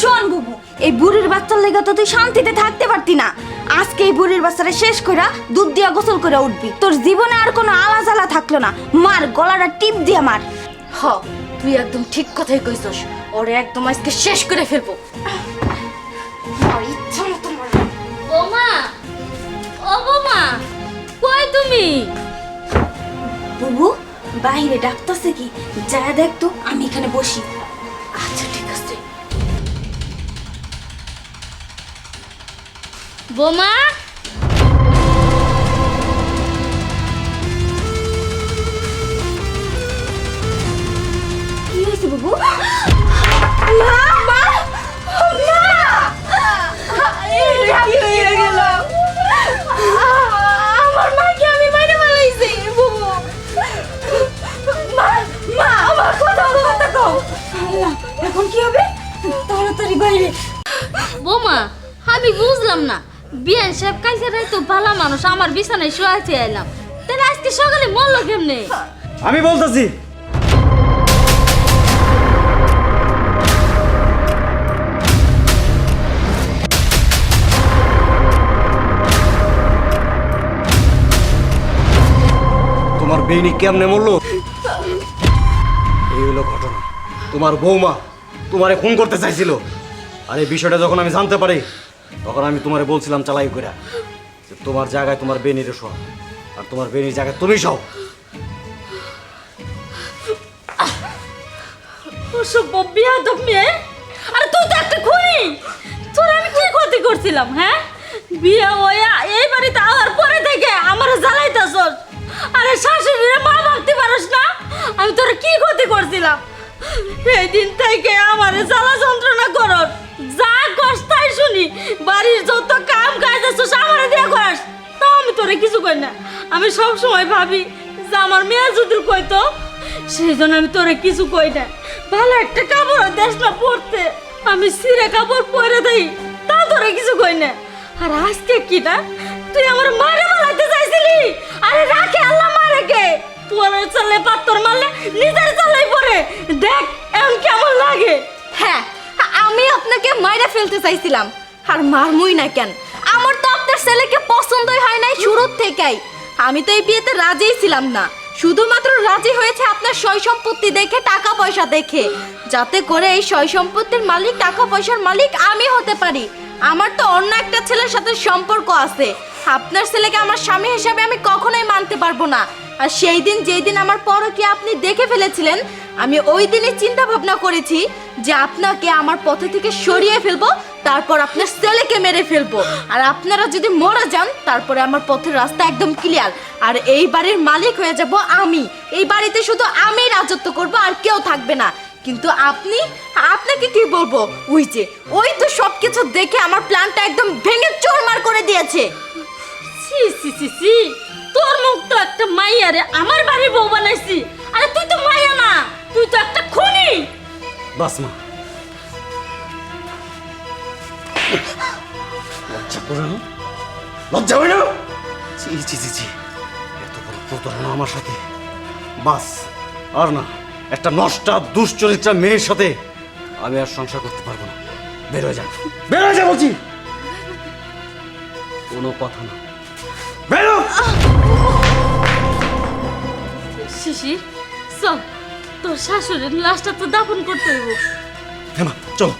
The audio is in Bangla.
শোন বুবু এই বুড়ির বাচ্চার লেগে তো তুই শান্তিতে থাকতে পারতি না। আজকে এই বুড়ির বাচ্চাটা শেষ কইরা দুধ দিয়া গোসল করে উঠবি। তোর জীবনে আর কোনো আলা জ্বালা থাকল না। মার গলাটা টিপ দিয়া মার। হ তুই একদম ঠিক কথাই কইছস। ওরে একদম আজকে শেষ করে ফেলব। ইচ্ছা মতো বোমা ও বোমা কই তুমি? বুবু? বাইরে ডাকতেছে কি? যা দেখতো আমি এখানে বসি। আচ্ছা ঠিক আছে। বোমা? বোমা, আমি বুঝলাম না। বিয়ান সাহেব কাইছে তো ভালো মানুষ, আমার বিছানায় শুয়াইতে এলাম। তাহলে আজকে সকালে মরলো কেমনে? আমি বলতেছি। তোমার বেইনি কেমনে মরলো? এই হলো ঘটনা। তোমার বৌমা তোমারে খুন করতে চাইছিল। আর, এই বিষয়টা যখন আমি জানতে পারি, তখন আমি তোমারে বলছিলাম চালাই করে যে তোমার জায়গায় তোমার বেনিরে সহ আর তোমার বেনির জায়গায় তুমি সহ অসভ্য, বিয়াদব মেয়ে। আরে, তুই তো একটা খুনি! তোর আমি কি ক্ষতি করছিলাম হ্যাঁ? বিয়ে হইয়া এই বাড়িতে আওয়ার পরে থেকে আমার জ্বালাইতাছস। আরে, শাশুড়িরে মা ভাবতে পারস না? আমি তোর কি ক্ষতি করছিলাম? এই দিন থেকে আমার জ্বালা যন্ত্রণা করস। যা কস তাই শুনি। বাড়ির যত কাম কাজ আছে আমার দিয়ে করাস। তাও আমি তোরে কিছু কই না। আমি সব সময় ভাবি যে আমার মেয়ে যদি কইতো সেই জন্য আমি তোরে কিছু কই না। ভালো একটা কাপড় দেশ না পরতে। আমি সিরে কাপড় পরে দেই, তা তোরে কিছু কই না। আর আজকে কি না, তুই আমার মারে মাইরা ফেলতে চাইছিলাম। আর মারমুই না কেন? আমার তো আপনার ছেলেকে পছন্দই হয় নাই শুরুর থেকেই। আমি তো এই বিয়েতে রাজিই ছিলাম না। শুধুমাত্র রাজি হয়েছে আপনার সয় সম্পত্তি দেখে টাকা পয়সা দেখে। যাতে করে এই সয় সম্পত্তির মালিক টাকা পয়সার মালিক আমি হতে পারি। আমার তো অন্য একটা ছেলের সাথে সম্পর্ক আছে। আপনার ছেলেকে আমার স্বামী হিসাবে আমি কখনোই মানতে পারব না। আর সেই দিন যেই দিন আমার পরকে আপনি দেখে ফেলেছিলেন, আমি ওই দিনই চিন্তা ভাবনা করেছি যে আপনাকে আমার পথে থেকে সরিয়ে ফেলব, তারপর আপনার ছেলেকে মেরে ফেলব। আর আপনারা যদি মরে যান, তারপরে আমার পথের রাস্তা একদম ক্লিয়ার আর এই বাড়ির মালিক হয়ে যাব আমি। এই বাড়িতে শুধু আমি রাজত্ব করব, আর কেউ থাকবে না। কিন্তু আপনি, আপনাকে কি বলব? ওই যে, ওই তো সবকিছু দেখে আমার প্ল্যানটা একদম ভেঙে চোরমার করে দিয়েছে। সি সি সি সি তোর মুখ তো একটা মাইয়া রে আমার বাড়ির বউ বানাইছি। আরে তুই তো মাইয়া না, তুই তো একটা খুনি। বাস মা। লজ্জা করে না? লজ্জা হয় না? ছি ছি ছি ছি। এত বড় প্রতারণা আমার সাথে। বাস, আর না, একটা নষ্টা, দুশ্চরিত্রা মেয়ের সাথে আমি আর সংসার করতে পারব না। বের হয়ে যান বের হয়ে যা বলছি। কোনো কথা না। বেরো শিশির চল তোর শাশুড়ির লাশটা তো দাফন করতে হইব। হেমা চলো।